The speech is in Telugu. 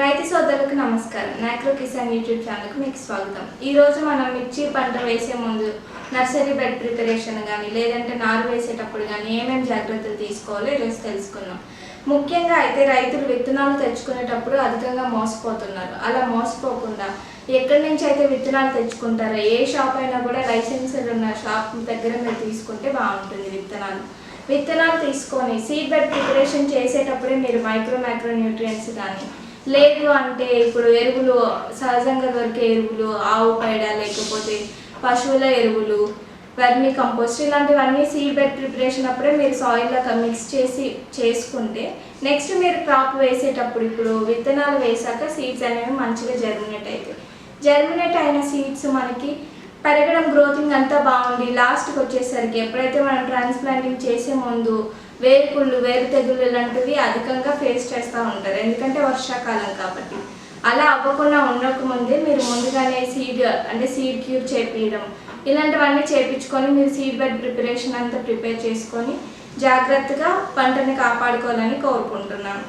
రైతు సోదరులకు నమస్కారం. నాక్రో కిసాన్ యూట్యూబ్ ఛానల్కు మీకు స్వాగతం. ఈరోజు మనం మిర్చి పంట వేసే ముందు నర్సరీ బెడ్ ప్రిపరేషన్ కానీ లేదంటే నారు వేసేటప్పుడు కానీ ఏమేమి జాగ్రత్తలు తీసుకోవాలో ఈరోజు తెలుసుకుందాం. ముఖ్యంగా అయితే రైతులు విత్తనాలు తెచ్చుకునేటప్పుడు అధికంగా మోసపోతున్నారు. అలా మోసపోకుండా ఎక్కడి నుంచి అయితే విత్తనాలు తెచ్చుకుంటారో ఏ షాప్ అయినా కూడా లైసెన్సులు ఉన్న షాప్ దగ్గర మీరు తీసుకుంటే బాగుంటుంది విత్తనాలు. విత్తనాలు తీసుకొని సీడ్ బెడ్ ప్రిపరేషన్ చేసేటప్పుడే మీరు మైక్రో మైక్రో న్యూట్రియంట్స్ కానీ లేదు అంటే ఇప్పుడు ఎరువులు సహజంగా దొరికే ఎరువులు ఆవు పేడ లేకపోతే పశువుల ఎరువులు వర్మి కంపోస్ట్ ఇలాంటివన్నీ సీడ్ బెడ్ ప్రిపరేషన్ అప్పుడే మీరు సాయిల్లో మిక్స్ చేసి చేసుకుంటే నెక్స్ట్ మీరు క్రాప్ వేసేటప్పుడు ఇప్పుడు విత్తనాలు వేసాక సీడ్స్ అనేవి మంచిగా జర్మినేట్ అవుతాయి. జర్మినేట్ అయిన సీడ్స్ మనకి పెరగడం గ్రోతింగ్ అంతా బాగుండి లాస్ట్కి వచ్చేసరికి ఎప్పుడైతే మనం ట్రాన్స్ప్లాంటింగ్ చేసే ముందు వేరుకుళ్ళు వేరు తెగులు ఇలాంటివి అధికంగా ఫేస్ చేస్తూ ఉంటారు. ఎందుకంటే వర్షాకాలం కాబట్టి. అలా అవ్వకుండా ఉండకముందే మీరు ముందుగానే సీడ్ అంటే సీడ్ క్యూర్ చేపించడం ఇలాంటివన్నీ చేపించుకొని మీరు సీడ్ బెడ్ ప్రిపరేషన్ అంతా ప్రిపేర్ చేసుకొని జాగ్రత్తగా పంటని కాపాడుకోవాలని కోరుకుంటున్నాను.